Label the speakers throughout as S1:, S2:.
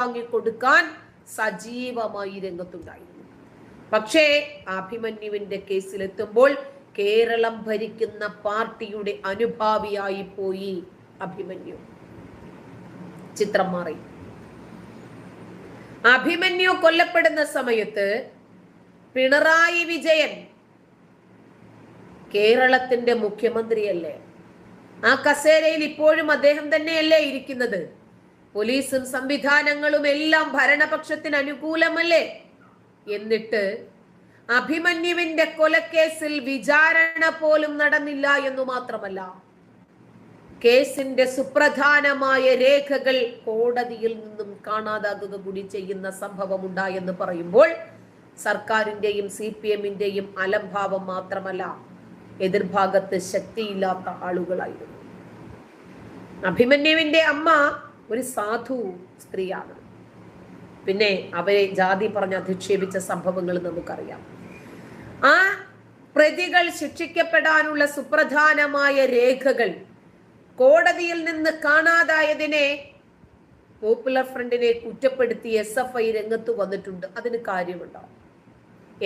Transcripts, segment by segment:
S1: വാങ്ങിക്കൊടുക്കാൻ സജീവമായി രംഗത്തുണ്ടായിരുന്നു. പക്ഷേ അഭിമന്യുവിന്റെ കേസിലെത്തുമ്പോൾ കേരളം ഭരിക്കുന്ന പാർട്ടിയുടെ അനുഭാവിയായി പോയി അഭിമന്യു. ചിത്രം മാറി. അഭിമന്യു കൊല്ലപ്പെടുന്ന സമയത്ത് പിണറായി വിജയൻ കേരളത്തിന്റെ മുഖ്യമന്ത്രിയല്ലേ? ആ കസേരയിൽ ഇപ്പോഴും അദ്ദേഹം തന്നെയല്ലേ ഇരിക്കുന്നത്? പോലീസും സംവിധാനങ്ങളും എല്ലാം ഭരണപക്ഷത്തിന് അനുകൂലമല്ലേ? എന്നിട്ട് അഭിമന്യുവിന്റെ കൊലക്കേസിൽ വിചാരണ പോലും നടന്നില്ല എന്നു മാത്രമല്ല കേസിന്റെ സുപ്രധാനമായ രേഖകൾ കോടതിയിൽ നിന്നും കാണാതാകുക കൂടി ചെയ്യുന്ന സംഭവം ഉണ്ടായെന്ന് പറയുമ്പോൾ സർക്കാരിന്റെയും സി പി എമ്മിന്റെയും അലംഭാവം മാത്രമല്ല എതിർഭാഗത്ത് ശക്തിയില്ലാത്ത ആളുകളായിരുന്നു. അഭിമന്യുവിന്റെ അമ്മ ഒരു സാധു സ്ത്രീയാണ്. പിന്നെ അവരെ ജാതി പറഞ്ഞ് അധിക്ഷേപിച്ച സംഭവങ്ങൾ നമുക്കറിയാം. ആ പ്രതികൾ ശിക്ഷിക്കപ്പെടാനുള്ള സുപ്രധാനമായ രേഖകൾ കോടതിയിൽ നിന്ന് കാണാതായതിനെ പോപ്പുലർ ഫ്രണ്ടിനെ കുറ്റപ്പെടുത്തി എസ് എഫ് ഐ രംഗത്ത് വന്നിട്ടുണ്ട്. അതിന് കാര്യമുണ്ടോ?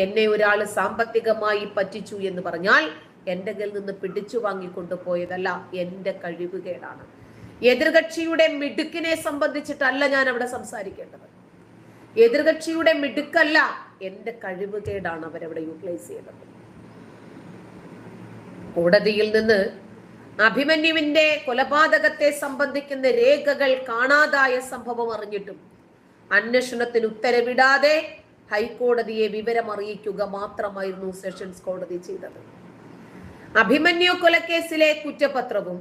S1: എന്നെ ഒരാൾ സാമ്പത്തികമായി പറ്റിച്ചു എന്ന് പറഞ്ഞാൽ എന്റെ കയ്യിൽ നിന്ന് പിടിച്ചു വാങ്ങിക്കൊണ്ടു പോയതല്ല എന്റെ കഴിവുകേടാണ് എതിർകക്ഷിയുടെ മിടുക്കിനെ സംബന്ധിച്ചിട്ടല്ല ഞാൻ അവിടെ സംസാരിക്കേണ്ടത്. എതിർകക്ഷിയുടെ മിടുക്കല്ല എന്റെ കഴിവുകേടാണ് അവരവിടെ യൂട്ടിലൈസ് ചെയ്തത് കോടതിയിൽ നിന്ന് അഭിമന്യുവിന്റെ കൊലപാതകത്തെ സംബന്ധിക്കുന്ന രേഖകൾ കാണാതായ സംഭവം അറിഞ്ഞിട്ടും അന്വേഷണത്തിന് ഉത്തരവിടാതെ ഹൈക്കോടതിയെ വിവരം അറിയിക്കുക മാത്രമായിരുന്നു സെഷൻസ് കോടതി ചെയ്തത്. അഭിമന്യു കൊലക്കേസിലെ കുറ്റപത്രവും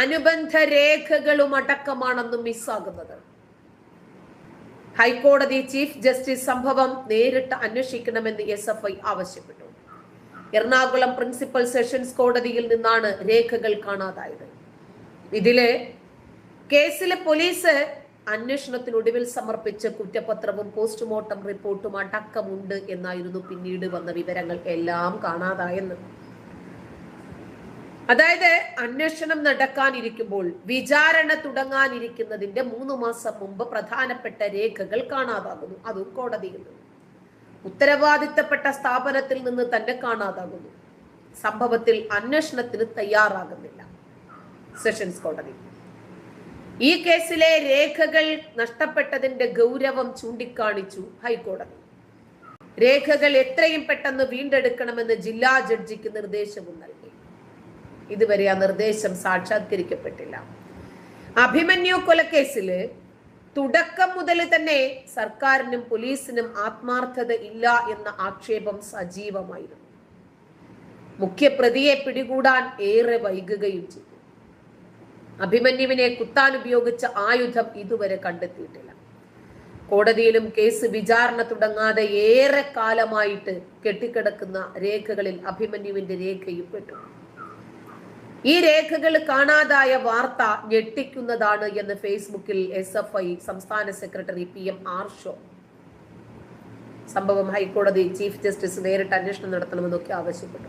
S1: അനുബന്ധ രേഖകളും അടക്കമാണെന്ന് മിസ്സാകുന്നത്. ഹൈക്കോടതി ചീഫ് ജസ്റ്റിസ് സംഭവം നേരിട്ട് അന്വേഷിക്കണമെന്ന് എസ് എഫ് ഐ ആവശ്യപ്പെട്ടു. എറണാകുളം പ്രിൻസിപ്പൽ സെഷൻസ് കോടതിയിൽ നിന്നാണ് രേഖകൾ കാണാതായത്. ഇതിൽ കേസിലെ പോലീസ് അന്വേഷണത്തിനൊടുവിൽ സമർപ്പിച്ച കുറ്റപത്രവും പോസ്റ്റ്മോർട്ടം റിപ്പോർട്ടും അടക്കമുണ്ട് എന്നായിരുന്നു പിന്നീട് വന്ന വിവരങ്ങൾ. എല്ലാം കാണാതായെന്ന് അതായത് അന്വേഷണം നടക്കാനിരിക്കുമ്പോൾ വിചാരണ തുടങ്ങാനിരിക്കുന്നതിന്റെ മൂന്ന് മാസം മുമ്പ് പ്രധാനപ്പെട്ട രേഖകൾ കാണാതാകുന്നു. അതും കോടതിയിൽ നിന്ന്. ഉത്തരവാദിത്തപ്പെട്ട സ്ഥാപനത്തിൽ നിന്ന് തന്നെ കാണാതാകുന്നു. സംഭവത്തിൽ അന്വേഷണത്തിന് തയ്യാറാകുന്നില്ല. സെഷൻസ് കോടതി. ഈ കേസിലെ രേഖകൾ നഷ്ടപ്പെട്ടതിന്റെ ഗൗരവം ചൂണ്ടിക്കാണിച്ചു ഹൈക്കോടതി. രേഖകൾ എത്രയും പെട്ടെന്ന് വീണ്ടെടുക്കണമെന്ന് ജില്ലാ ജഡ്ജിക്ക് നിർദ്ദേശവും നൽകി. ഇതുവരെ ആ നിർദ്ദേശം സാക്ഷാത്കരിക്കപ്പെട്ടില്ല. അഭിമന്യു കൊലക്കേസിൽ തുടക്കം മുതൽ തന്നെ സർക്കാരിനും പോലീസിനും ആത്മാർത്ഥത ഇല്ല എന്ന ആക്ഷേപം സജീവമായിരുന്നു. മുഖ്യപ്രതിയെ പിടികൂടാൻ ഏറെ വൈകുകയും ചെയ്തു. അഭിമന്യുവിനെ കുത്താൻ ഉപയോഗിച്ച ആയുധം ഇതുവരെ കണ്ടെത്തിയിട്ടില്ല. കോടതിയിലും കേസ് വിചാരണ തുടങ്ങാതെ ഏറെ കാലമായിട്ട് കെട്ടിക്കിടക്കുന്ന രേഖകളിൽ അഭിമന്യുവിന്റെ രേഖയും പെട്ടു. ഈ രേഖകൾ കാണാതായ വാർത്ത ഞെട്ടിക്കുന്നതാണ് എന്ന് ഫേസ്ബുക്കിൽ എസ് എഫ് ഐ സംസ്ഥാന സെക്രട്ടറി പി എം ആർഷോ. സംഭവം ഹൈക്കോടതി ചീഫ് ജസ്റ്റിസ് നേരിട്ട് അന്വേഷണം നടത്തണമെന്നൊക്കെ ആവശ്യപ്പെട്ടു.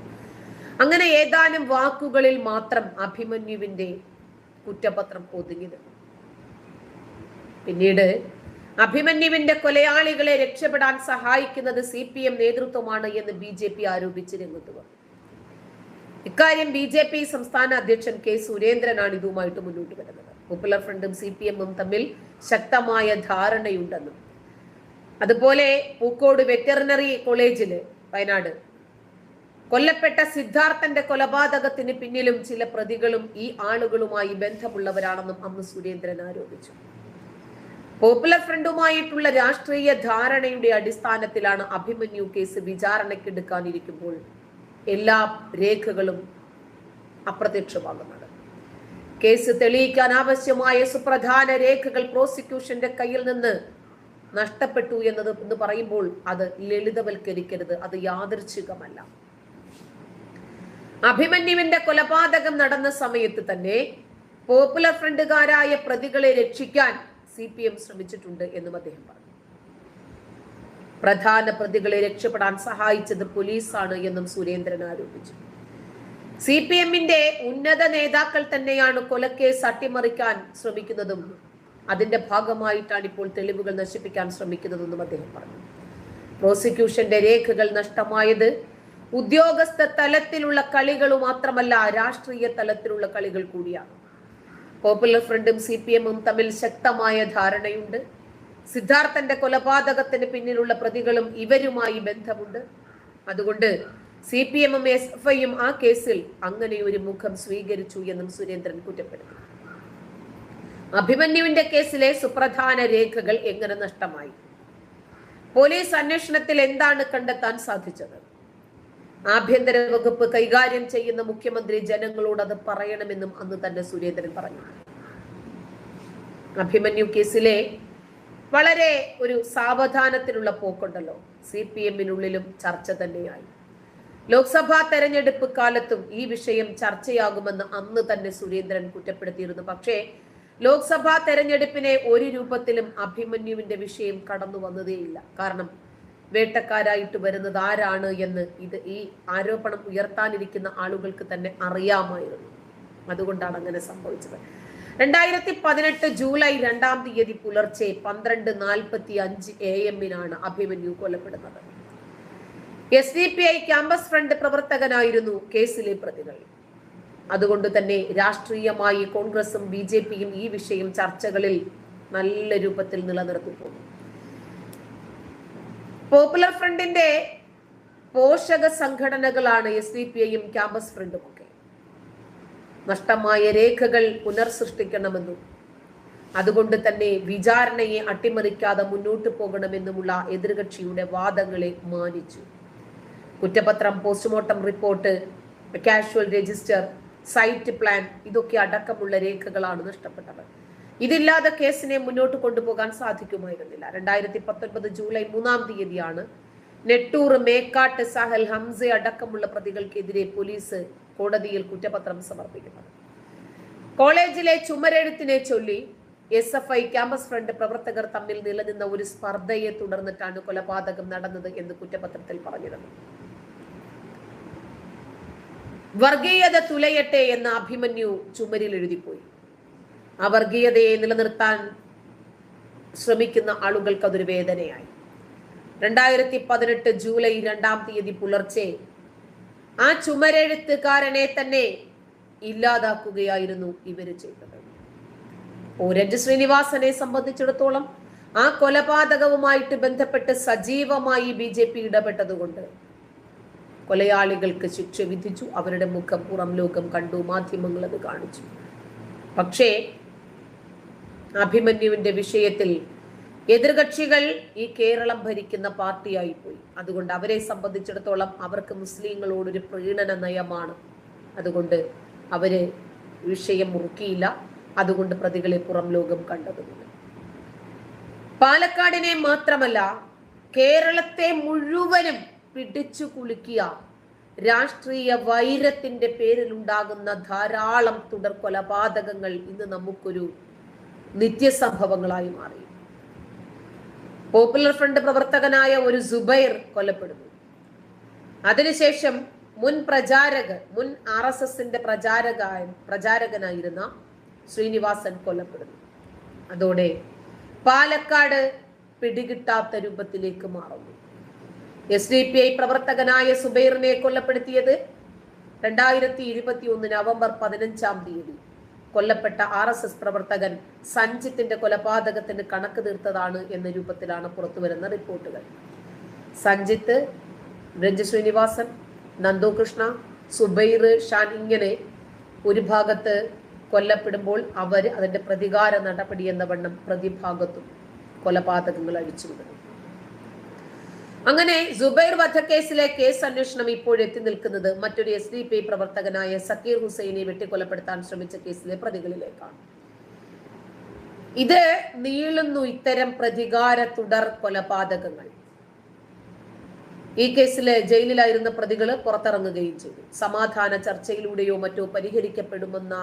S1: അങ്ങനെ ഏതാനും വാക്കുകളിൽ മാത്രം അഭിമന്യുവിന്റെ കുറ്റപത്രം ഒതുങ്ങി നിന്നു. പിന്നീട് അഭിമന്യുവിന്റെ കൊലയാളികളെ രക്ഷപ്പെടാൻ സഹായിക്കുന്നത് സി പി എം നേതൃത്വമാണ് എന്ന് ബി ജെ പി ആരോപിച്ച് രംഗത്ത് വന്നു. ഇക്കാര്യം ബി ജെ പി സംസ്ഥാന അധ്യക്ഷൻ കെ സുരേന്ദ്രനാണ് ഇതുമായിട്ട് മുന്നോട്ട് വരുന്നത്. പോപ്പുലർ ഫ്രണ്ടും സി പി എമ്മും തമ്മിൽ ശക്തമായ ധാരണയുണ്ടെന്നും. അതുപോലെ പൂക്കോട് വെറ്ററിനറി കോളേജിൽ വയനാട് കൊല്ലപ്പെട്ട സിദ്ധാർത്ഥന്റെ കൊലപാതകത്തിന് പിന്നിലും ചില പ്രതികളും ഈ ആളുകളുമായി ബന്ധമുള്ളവരാണെന്നും അന്ന് സുരേന്ദ്രൻ ആരോപിച്ചു. പോപ്പുലർ ഫ്രണ്ടുമായിട്ടുള്ള രാഷ്ട്രീയ ധാരണയുടെ അടിസ്ഥാനത്തിലാണ് അഭിമന്യു കേസ് വിചാരണയ്ക്കെടുക്കാനിരിക്കുമ്പോൾ എല്ലാ രേഖകളും അപ്രത്യക്ഷമാകുന്നത് കേസ് തെളിയിക്കാൻ ആവശ്യമായ സുപ്രധാന രേഖകൾ പ്രോസിക്യൂഷന്റെ കയ്യിൽ നിന്ന് നഷ്ടപ്പെട്ടു എന്നത് എന്ന് പറയുമ്പോൾ അത് ലളിതവൽക്കരിക്കരുത്. അത് യാദൃച്ഛികമല്ല. അഭിമന്യുവിന്റെ കൊലപാതകം നടന്ന സമയത്ത് തന്നെ പോപ്പുലർ ഫ്രണ്ടുകാരായ പ്രതികളെ രക്ഷിക്കാൻ സി പി എം ശ്രമിച്ചിട്ടുണ്ട് എന്നും അദ്ദേഹം പറഞ്ഞു. പ്രധാന പ്രതികളെ രക്ഷപ്പെടാൻ സഹായിച്ചത് പോലീസാണ് എന്നും സുരേന്ദ്രൻ ആരോപിച്ചു. സി പി എമ്മിന്റെ ഉന്നത നേതാക്കൾ തന്നെയാണ് കൊലക്കേസ് അട്ടിമറിക്കാൻ ശ്രമിക്കുന്നതും. അതിന്റെ ഭാഗമായിട്ടാണ് ഇപ്പോൾ തെളിവുകൾ നശിപ്പിക്കാൻ ശ്രമിക്കുന്നതെന്നും അദ്ദേഹം പറഞ്ഞു. പ്രോസിക്യൂഷന്റെ രേഖകൾ നഷ്ടമായത് ഉദ്യോഗസ്ഥ തലത്തിലുള്ള കളികൾ മാത്രമല്ല രാഷ്ട്രീയ തലത്തിലുള്ള കളികൾ കൂടിയാണ്. പോപ്പുലർ ഫ്രണ്ടും സി പി എമ്മും തമ്മിൽ ശക്തമായ ധാരണയുണ്ട്. സിദ്ധാർത്ഥന്റെ കൊലപാതകത്തിന് പിന്നിലുള്ള പ്രതികളും ഇവരുമായി ബന്ധമുണ്ട്. അതുകൊണ്ട് സി പി എമ്മും എസ് എഫ് ഐയും ആ കേസിൽ അങ്ങനെ ഒരു മുഖം സ്വീകരിച്ചു എന്നും സുരേന്ദ്രൻ കുറ്റപ്പെടുത്തി. അഭിമന്യുവിന്റെ കേസിലെ സുപ്രധാന രേഖകൾ എങ്ങനെ നഷ്ടമായി? പോലീസ് അന്വേഷണത്തിൽ എന്താണ് കണ്ടെത്താൻ സാധിച്ചത്? ആഭ്യന്തര വകുപ്പ് കൈകാര്യം ചെയ്യുന്ന മുഖ്യമന്ത്രി ജനങ്ങളോട് അത് പറയണമെന്നും അന്ന് തന്നെ സുരേന്ദ്രൻ പറഞ്ഞു. അഭിമന്യു കേസിലെ വളരെ ഒരു സാവധാനത്തിലുള്ള പോക്കുണ്ടല്ലോ. സി പി എമ്മിനുള്ളിലും ചർച്ച തന്നെയായി. ലോക്സഭാ തെരഞ്ഞെടുപ്പ് കാലത്തും ഈ വിഷയം ചർച്ചയാകുമെന്ന് അന്ന് തന്നെ സുരേന്ദ്രൻ കുറ്റപ്പെടുത്തിയിരുന്നു. പക്ഷേ ലോക്സഭാ തെരഞ്ഞെടുപ്പിനെ ഒരു രൂപത്തിലും അഭിമന്യുവിന്റെ വിഷയം കടന്നു വന്നതേയില്ല. കാരണം വേട്ടക്കാരായിട്ട് വരുന്നത് ആരാണ് എന്ന് ഇത് ഈ ആരോപണം ഉയർത്താനിരിക്കുന്ന ആളുകൾക്ക് തന്നെ അറിയാമായിരുന്നു. അതുകൊണ്ടാണ് അങ്ങനെ സംഭവിച്ചത്. രണ്ടായിരത്തി പതിനെട്ട് ജൂലൈ രണ്ടാം തീയതി പുലർച്ചെ പന്ത്രണ്ട് നാൽപ്പത്തി അഞ്ച് എ എമ്മിനാണ് Abhimanyu കൊല്ലപ്പെടുന്നത്. S D P I campus front പ്രവർത്തകനായിരുന്നു കേസിലെ പ്രതികൾ. അതുകൊണ്ട് തന്നെ രാഷ്ട്രീയമായി കോൺഗ്രസും ബി ജെ പിയും ഈ വിഷയം ചർച്ചകളിൽ നല്ല രൂപത്തിൽ നിലനിർത്തി പോകുന്നു പോപ്പുലർ ഫ്രണ്ടിന്റെ പോഷക സംഘടനകളാണ് എസ് ഡി പി ഐയും ക്യാമ്പസ് ഫ്രണ്ടും ഒക്കെ നഷ്ടമായ രേഖകൾ പുനർസൃഷ്ടിക്കണമെന്നും അതുകൊണ്ട് തന്നെ വിചാരണയെ അട്ടിമറിക്കാതെ മുന്നോട്ട് പോകണമെന്നുമുള്ള എതിർകക്ഷിയുടെ വാദങ്ങളെ മാനിച്ചു. കുറ്റപത്രം postmortem report casual register site plan ഇതൊക്കെ അടക്കമുള്ള രേഖകളാണ് നഷ്ടപ്പെട്ടത് ഇതില്ലാതെ കേസിനെ മുന്നോട്ട് കൊണ്ടുപോകാൻ സാധിക്കുമായിരുന്നില്ല. രണ്ടായിരത്തി പത്തൊൻപത് ജൂലൈ മൂന്നാം തീയതിയാണ് നെട്ടൂർ മേക്കാട്ട് സഹൽ ഹംസ അടക്കമുള്ള പ്രതികൾക്കെതിരെ പോലീസ് കോടതിയിൽ കുറ്റപത്രം സമർപ്പിക്കുന്നത്. കോളേജിലെ ചുമരെഴുത്തിനെ ചൊല്ലി S F I campus front പ്രവർത്തകർ തമ്മിൽ നിലനിന്ന ഒരു സ്പർദ്ധയെ തുടർന്നിട്ടാണ് കൊലപാതകം നടന്നത് എന്ന് കുറ്റപത്രത്തിൽ പറഞ്ഞിരുന്നു. വർഗീയത തുലയട്ടെ എന്ന അഭിമന്യു ചുമരിൽ എഴുതിപ്പോയി. ആ വർഗീയതയെ നിലനിർത്താൻ ശ്രമിക്കുന്ന ആളുകൾക്ക് അതൊരു വേദനയായി. രണ്ടായിരത്തി പതിനെട്ട് ജൂലൈ രണ്ടാം തീയതി പുലർച്ചെ ആ ചുമരെഴുത്തുകാരനെ തന്നെ ഇല്ലാതാക്കുകയായിരുന്നു ഇവർ ചെയ്തത്. ഓരഞ്ച് ശ്രീനിവാസനെ സംബന്ധിച്ചിടത്തോളം ആ കൊലപാതകവുമായിട്ട് ബന്ധപ്പെട്ട് സജീവമായി ബി ജെ പി ഇടപെട്ടതുകൊണ്ട് കൊലയാളികൾക്ക് ശിക്ഷ വിധിച്ചു അവരുടെ മുഖം പുറം ലോകം കണ്ടു മാധ്യമങ്ങൾ അത് കാണിച്ചു. പക്ഷേ അഭിമന്യുവിന്റെ വിഷയത്തിൽ എതിർകക്ഷികൾ ഈ കേരളം ഭരിക്കുന്ന പാർട്ടിയായി പോയി അതുകൊണ്ട് അവരെ സംബന്ധിച്ചിടത്തോളം അവർക്ക് മുസ്ലിങ്ങളോടൊരു പ്രീണന നയമാണ്. അതുകൊണ്ട് അവർ വിഷയം മുറുക്കിയില്ല. അതുകൊണ്ട് പ്രതികളെ പുറം ലോകം കണ്ടതുമില്ല പാലക്കാടിനെ മാത്രമല്ല കേരളത്തെ മുഴുവനും പിടിച്ചു കുലുക്കിയ രാഷ്ട്രീയ വൈരത്തിന്റെ പേരിൽ ഉണ്ടാകുന്ന ധാരാളം തുടർ കൊലപാതകങ്ങൾ ഇന്ന് നമുക്കൊരു നിത്യസംഭവങ്ങളായി മാറി. പോപ്പുലർ ഫ്രണ്ട് പ്രവർത്തകനായ ഒരു സുബൈർ കൊല്ലപ്പെടുന്നു. അതിനുശേഷം മുൻ പ്രചാരകൻ മുൻ ആർ എസ് എസിന്റെ പ്രചാരക പ്രചാരകനായിരുന്ന ശ്രീനിവാസൻ കൊല്ലപ്പെടുന്നു. അതോടെ പാലക്കാട് പിടികിട്ടാത്ത രൂപത്തിലേക്ക് മാറുന്നു. എസ് ഡി പി ഐ പ്രവർത്തകനായ സുബൈറിനെ കൊല്ലപ്പെടുത്തിയത് രണ്ടായിരത്തി ഇരുപത്തി ഒന്ന് നവംബർ പതിനഞ്ചാം തീയതി. കൊല്ലപ്പെട്ട ആർ എസ് എസ് പ്രവർത്തകൻ സഞ്ജിത്തിന്റെ കൊലപാതകത്തിന് കണക്ക് തീർത്തതാണ് എന്ന രൂപത്തിലാണ് പുറത്തുവരുന്ന റിപ്പോർട്ടുകൾ. സഞ്ജിത്ത് രഞ്ജു ശ്രീനിവാസൻ നന്ദുകൃഷ്ണ സുബൈർ ഷാൻ ഇങ്ങനെ ഒരു ഭാഗത്ത് കൊല്ലപ്പെടുമ്പോൾ അവർ അതിന്റെ പ്രതികാര നടപടി എന്ന വണ്ണം പ്രതിഭാഗത്തും കൊലപാതകങ്ങൾ അഴിച്ചുവിടുന്നു. അങ്ങനെ ജുബൈർ വധക്കേസിലെ കേസ് അന്വേഷണം ഇപ്പോൾ എത്തി നിൽക്കുന്നത് മറ്റൊരു എസ് ഡി പി പ്രവർത്തകനായ സക്കീർ ഹുസൈനെ വെട്ടിക്കൊലപ്പെടുത്താൻ ശ്രമിച്ച കേസിലെ പ്രതികളിലേക്കാണ്. ഇത് നീളുന്നു ഇത്തരം പ്രതികാര തുടർ കൊലപാതകങ്ങൾ. ഈ കേസിൽ ജയിലിലായിരുന്ന പ്രതികൾ പുറത്തിറങ്ങുകയും ചെയ്തു. സമാധാന ചർച്ചയിലൂടെയോ മറ്റോ പരിഹരിക്കപ്പെടുമെന്ന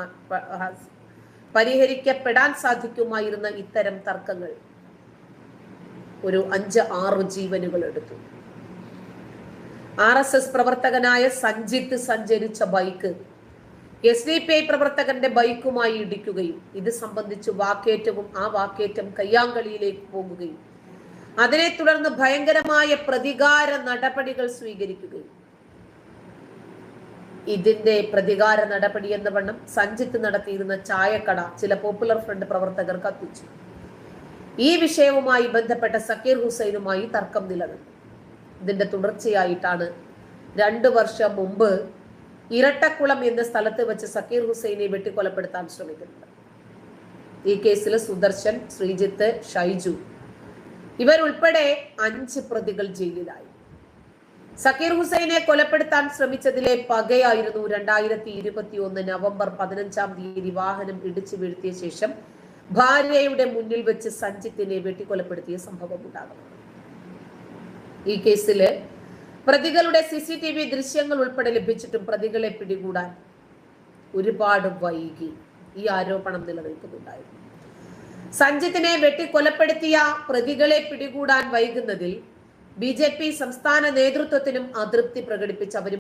S1: പരിഹരിക്കപ്പെടാൻ സാധിക്കുമായിരുന്ന ഇത്തരം തർക്കങ്ങൾ ഒരു അഞ്ച് ആറ് ജീവനുകൾ എടുത്തു. ആർ എസ് എസ് പ്രവർത്തകനായ സഞ്ജിത്ത് സഞ്ചരിച്ച bike S D P I പ്രവർത്തകന്റെ ബൈക്കുമായി ഇടിക്കുകയും ഇത് സംബന്ധിച്ച് വാക്കേറ്റവും ആ വാക്കേറ്റം കയ്യാങ്കളിയിലേക്ക് പോകുകയും അതിനെ തുടർന്ന് ഭയങ്കരമായ പ്രതികാര നടപടികൾ സ്വീകരിക്കുകയും. ഇതിന്റെ പ്രതികാര നടപടി എന്ന വണ്ണം സഞ്ജിത്ത് നടത്തിയിരുന്ന ചായക്കട ചില പോപ്പുലർ ഫ്രണ്ട് പ്രവർത്തകർ കത്തിച്ചു. ഈ വിഷയവുമായി ബന്ധപ്പെട്ട സക്കീർ ഹുസൈനുമായി തർക്കം നിലനിന്നു. ഇതിന്റെ തുടർച്ചയായിട്ടാണ് രണ്ടു വർഷം മുമ്പ് ഇരട്ടക്കുളം എന്ന സ്ഥലത്ത് വെച്ച് സക്കീർ ഹുസൈനെ വെട്ടിക്കൊലപ്പെടുത്താൻ ശ്രമിക്കുന്നത്. ഈ കേസിൽ സുദർശൻ ശ്രീജിത്ത് ഷൈജു ഇവരുൾപ്പെടെ അഞ്ച് പ്രതികൾ ജയിലിലായി. സക്കീർ ഹുസൈനെ കൊലപ്പെടുത്താൻ ശ്രമിച്ചതിലെ പകയായിരുന്നു രണ്ടായിരത്തി ഇരുപത്തി ഒന്ന് നവംബർ പതിനഞ്ചാം തീയതി വാഹനം ഇടിച്ചു വീഴ്ത്തിയ ശേഷം ഭാര്യയുടെ മുന്നിൽ വെച്ച് സഞ്ജിത്തിനെ വെട്ടിക്കൊലപ്പെടുത്തിയ സംഭവം ഉണ്ടാകുന്നു ഈ കേസിൽ പ്രതികളുടെ സി സി ടി വി ദൃശ്യങ്ങൾ ഉൾപ്പെടെ ലഭിച്ചിട്ടും പ്രതികളെ പിടികൂടാൻ ഒരുപാട് വൈകി ഈ ആരോപണം നിലനിൽക്കുന്നുണ്ടായിരുന്നു. സഞ്ജിത്തിനെ വെട്ടിക്കൊലപ്പെടുത്തിയ പ്രതികളെ പിടികൂടാൻ വൈകുന്നതിൽ ബി ജെ പി സംസ്ഥാന നേതൃത്വത്തിനും അതൃപ്തി പ്രകടിപ്പിച്ച് അവർ